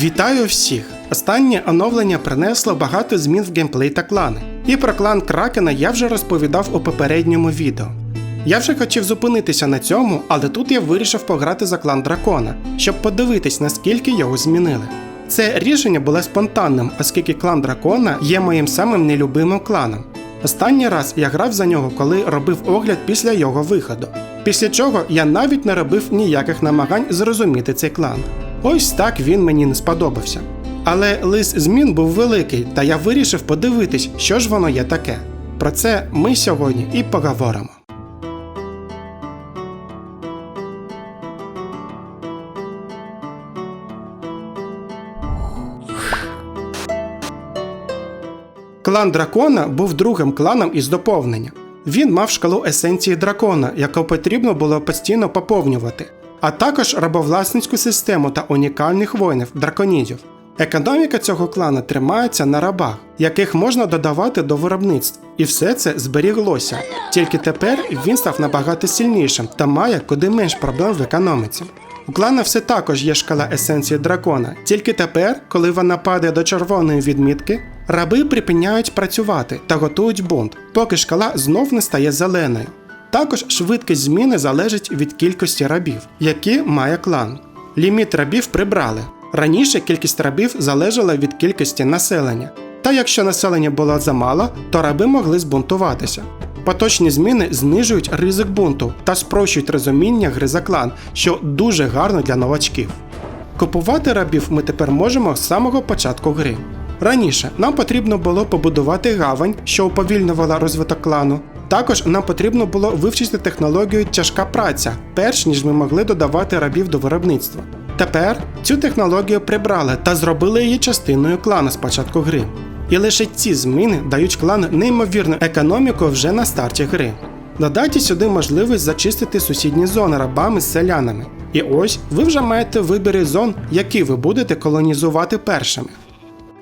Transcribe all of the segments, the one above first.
Вітаю всіх! Останнє оновлення принесло багато змін в геймплей та клани. І про клан Кракена я вже розповідав у попередньому відео. Я вже хотів зупинитися на цьому, але тут я вирішив пограти за клан дракона, щоб подивитись, наскільки його змінили. Це рішення було спонтанним, оскільки клан дракона є моїм самим нелюбимим кланом. Останній раз я грав за нього, коли робив огляд після його виходу. Після чого я навіть не робив ніяких намагань зрозуміти цей клан. Ось так він мені не сподобався. Але лист змін був великий, та я вирішив подивитись, що ж воно є таке. Про це ми сьогодні і поговоримо. Клан дракона був другим кланом із доповнення. Він мав шкалу есенції дракона, яку потрібно було постійно поповнювати, а також рабовласницьку систему та унікальних воїнів драконідів. Економіка цього клану тримається на рабах, яких можна додавати до виробництв, і все це зберіглося. Тільки тепер він став набагато сильнішим та має куди менш проблем в економіці. У клана все також є шкала есенції дракона, тільки тепер, коли вона падає до червоної відмітки, раби припиняють працювати та готують бунт, поки шкала знов не стає зеленою. Також швидкість зміни залежить від кількості рабів, які має клан. Ліміт рабів прибрали. Раніше кількість рабів залежала від кількості населення. Та якщо населення було замало, то раби могли збунтуватися. Поточні зміни знижують ризик бунту та спрощують розуміння гри за клан, що дуже гарно для новачків. Купувати рабів ми тепер можемо з самого початку гри. Раніше нам потрібно було побудувати гавань, що уповільнювала розвиток клану. Також нам потрібно було вивчити технологію тяжка праця, перш ніж ми могли додавати рабів до виробництва. Тепер цю технологію прибрали та зробили її частиною клану з початку гри. І лише ці зміни дають клану неймовірну економіку вже на старті гри. Додайте сюди можливість зачистити сусідні зони рабами з селянами. І ось ви вже маєте вибір зон, які ви будете колонізувати першими.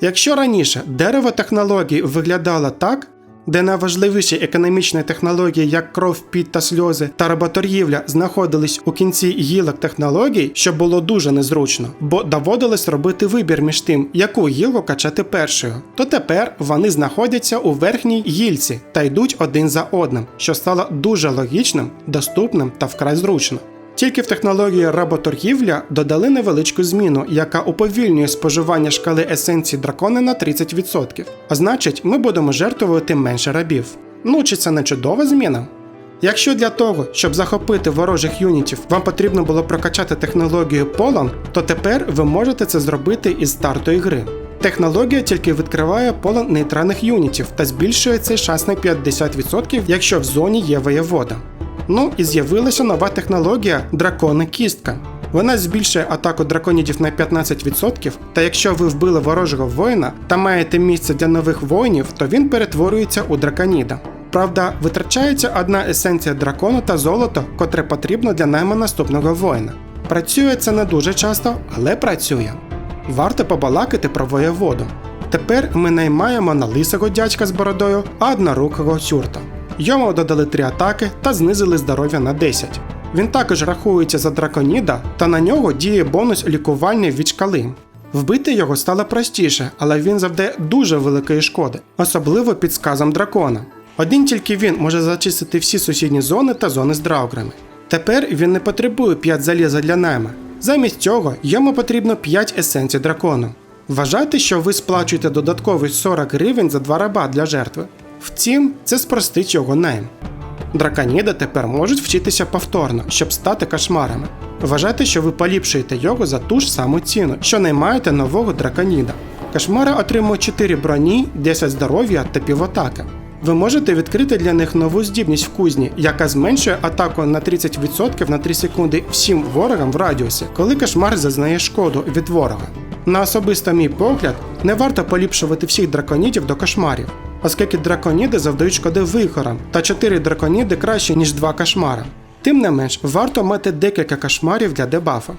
Якщо раніше дерево технологій виглядало так, де найважливіші економічні технології, як кров, піт та сльози та роботоргівля, знаходились у кінці гілок технологій, що було дуже незручно, бо доводилось робити вибір між тим, яку гілку качати першою, то тепер вони знаходяться у верхній гільці та йдуть один за одним, що стало дуже логічним, доступним та вкрай зручно. Тільки в технології работоргівля додали невеличку зміну, яка уповільнює споживання шкали есенції дракона на 30%. А значить, ми будемо жертвувати менше рабів. Ну чи це не чудова зміна? Якщо для того, щоб захопити ворожих юнітів, вам потрібно було прокачати технологію Полон, то тепер ви можете це зробити із старту ігри. Технологія тільки відкриває полон нейтральних юнітів та збільшує цей шанс на 50%, якщо в зоні є воєвода. Ну і з'явилася нова технологія дракони кістка. Вона збільшує атаку драконідів на 15%, та якщо ви вбили ворожого воїна та маєте місце для нових воїнів, то він перетворюється у драконіда. Правда, витрачається одна есенція дракону та золото, котре потрібно для найму наступного воїна. Працює це не дуже часто, але працює. Варто побалакати про воєводу. Тепер ми наймаємо на лисого дядька з бородою, а однорукого сюрта. Йому додали 3 атаки та знизили здоров'я на 10. Він також рахується за драконіда, та на нього діє бонус лікування від шкали. Вбити його стало простіше, але він завдає дуже великої шкоди, особливо під сказом дракона. Один тільки він може зачистити всі сусідні зони та зони з драуграми. Тепер він не потребує 5 заліза для найма. Замість цього йому потрібно 5 есенцій дракону. Вважайте, що ви сплачуєте додаткові 40 гривень за два раба для жертви. Втім, це спростить його найм. Драконіди тепер можуть вчитися повторно, щоб стати кошмарами. Вважайте, що ви поліпшуєте його за ту ж саму ціну, що наймаєте нового драконіда. Кошмари отримують 4 броні, 10 здоров'я та піватаки. Ви можете відкрити для них нову здібність в кузні, яка зменшує атаку на 30% на 3 секунди всім ворогам в радіусі, коли кошмар зазнає шкоду від ворога. На особисто мій погляд, не варто поліпшувати всіх драконідів до кошмарів, оскільки драконіди завдають шкоди вихорам, та 4 драконіди краще, ніж 2 кошмари. Тим не менш, варто мати декілька кошмарів для дебафа.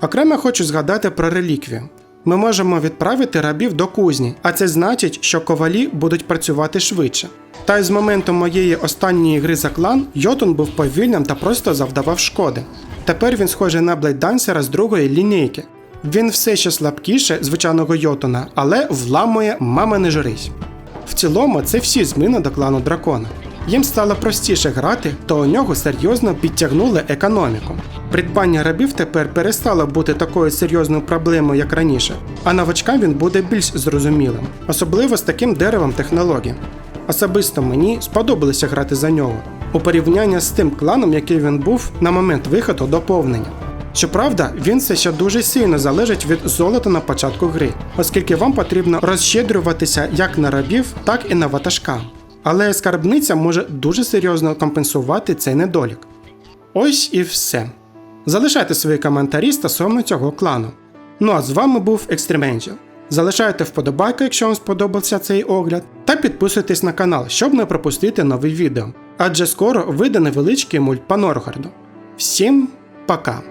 Окремо хочу згадати про реліквію. Ми можемо відправити рабів до кузні, а це значить, що ковалі будуть працювати швидше. Та й з моменту моєї останньої гри за клан Йотун був повільним та просто завдавав шкоди. Тепер він схожий на блейдансера з другої лінійки. Він все ще слабкіше звичайного Йотуна, але вламує мама не журись. В цілому, це всі зміни до клану дракона. Їм стало простіше грати, то у нього серйозно підтягнули економіку. Придбання рабів тепер перестало бути такою серйозною проблемою, як раніше, а новачкам він буде більш зрозумілим, особливо з таким деревом технологій. Особисто мені сподобалося грати за нього у порівнянні з тим кланом, який він був на момент виходу доповнення. Щоправда, він все ще дуже сильно залежить від золота на початку гри, оскільки вам потрібно розщедрюватися як на рабів, так і на ватажка. Але скарбниця може дуже серйозно компенсувати цей недолік. Ось і все. Залишайте свої коментарі стосовно цього клану. Ну а з вами був Екстремендіо. Залишайте вподобайку, якщо вам сподобався цей огляд, та підписуйтесь на канал, щоб не пропустити нові відео. Адже скоро вийде невеличкий мульт по Норгарду. Всім пока!